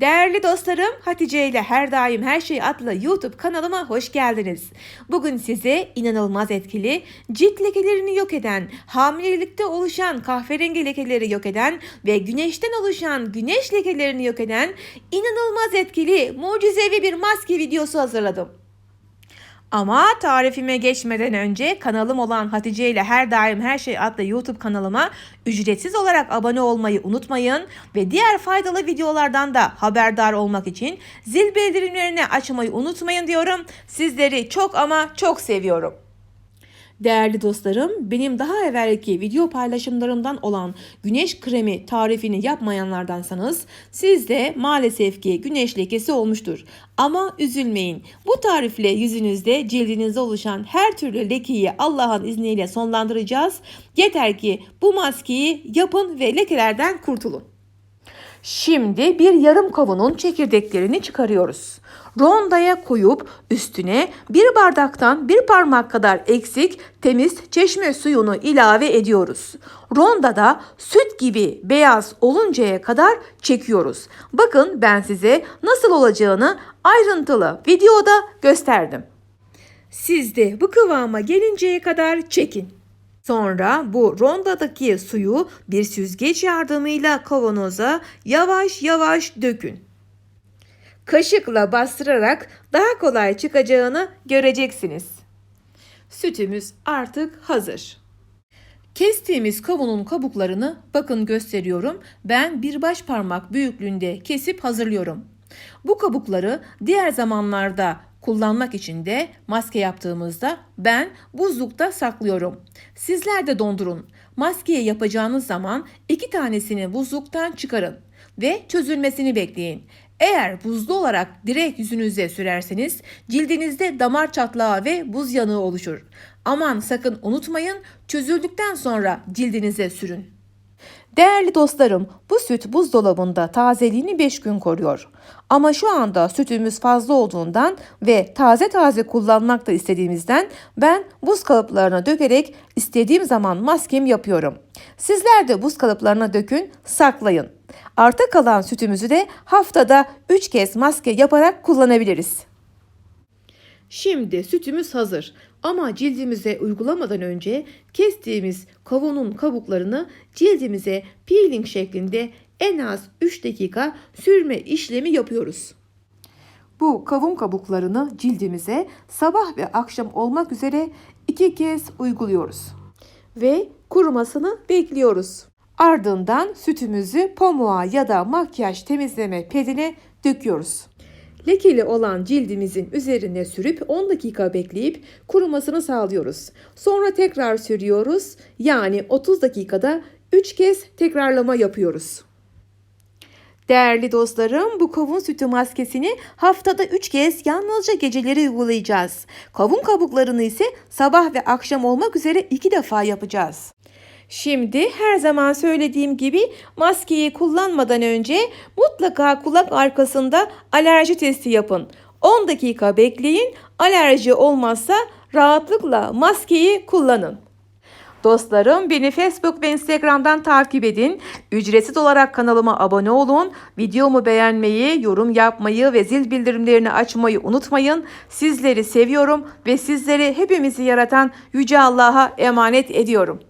Değerli dostlarım, Hatice ile Her Daim Her Şey adlı YouTube kanalıma hoş geldiniz. Bugün size inanılmaz etkili, cilt lekelerini yok eden, hamilelikte oluşan kahverengi lekeleri yok eden ve güneşten oluşan güneş lekelerini yok eden inanılmaz etkili, mucizevi bir maske videosu hazırladım. Ama tarifime geçmeden önce kanalım olan Hatice ile Her Daim Her Şey adlı YouTube kanalıma ücretsiz olarak abone olmayı unutmayın ve diğer faydalı videolardan da haberdar olmak için zil bildirimlerini açmayı unutmayın diyorum. Sizleri çok ama çok seviyorum. Değerli dostlarım, benim daha evvelki video paylaşımlarımdan olan güneş kremi tarifini yapmayanlardansanız sizde maalesef ki güneş lekesi olmuştur. Ama üzülmeyin. Bu tarifle yüzünüzde, cildinizde oluşan her türlü lekeyi Allah'ın izniyle sonlandıracağız. Yeter ki bu maskeyi yapın ve lekelerden kurtulun. Şimdi bir yarım kavunun çekirdeklerini çıkarıyoruz. Rondaya koyup üstüne bir bardaktan bir parmak kadar eksik temiz çeşme suyunu ilave ediyoruz. Rondada süt gibi beyaz oluncaya kadar çekiyoruz. Bakın ben size nasıl olacağını ayrıntılı videoda gösterdim. Siz de bu kıvama gelinceye kadar çekin. Sonra bu rondadaki suyu bir süzgeç yardımıyla kavanoza yavaş yavaş dökün. Kaşıkla bastırarak daha kolay çıkacağını göreceksiniz. Sütümüz artık hazır. Kestiğimiz kavunun kabuklarını bakın gösteriyorum. Ben bir baş parmak büyüklüğünde kesip hazırlıyorum. Bu kabukları diğer zamanlarda kullanmak için de maske yaptığımızda ben buzlukta saklıyorum. Sizler de dondurun. Maskeyi yapacağınız zaman iki tanesini buzluktan çıkarın ve çözülmesini bekleyin. Eğer buzlu olarak direkt yüzünüze sürerseniz cildinizde damar çatlağı ve buz yanığı oluşur. Aman sakın unutmayın çözüldükten sonra cildinize sürün. Değerli dostlarım, bu süt buzdolabında tazeliğini 5 gün koruyor. Ama şu anda sütümüz fazla olduğundan ve taze taze kullanmak da istediğimizden ben buz kalıplarına dökerek istediğim zaman maskemi yapıyorum. Sizler de buz kalıplarına dökün, saklayın. Arta kalan sütümüzü de haftada 3 kez maske yaparak kullanabiliriz. Şimdi sütümüz hazır ama cildimize uygulamadan önce kestiğimiz kavunun kabuklarını cildimize peeling şeklinde en az 3 dakika sürme işlemi yapıyoruz. Bu kavun kabuklarını cildimize sabah ve akşam olmak üzere iki kez uyguluyoruz. Ve kurumasını bekliyoruz. Ardından sütümüzü pamuğa ya da makyaj temizleme pedine döküyoruz. Lekeli olan cildimizin üzerine sürüp 10 dakika bekleyip kurumasını sağlıyoruz. Sonra tekrar sürüyoruz. Yani 30 dakikada 3 kez tekrarlama yapıyoruz. Değerli dostlarım bu kavun sütü maskesini haftada 3 kez yalnızca geceleri uygulayacağız. Kavun kabuklarını ise sabah ve akşam olmak üzere 2 defa yapacağız. Şimdi her zaman söylediğim gibi maskeyi kullanmadan önce mutlaka kulak arkasında alerji testi yapın. 10 dakika bekleyin. Alerji olmazsa rahatlıkla maskeyi kullanın. Dostlarım beni Facebook ve Instagram'dan takip edin. Ücretsiz olarak kanalıma abone olun. Videomu beğenmeyi, yorum yapmayı ve zil bildirimlerini açmayı unutmayın. Sizleri seviyorum ve sizleri hepimizi yaratan Yüce Allah'a emanet ediyorum.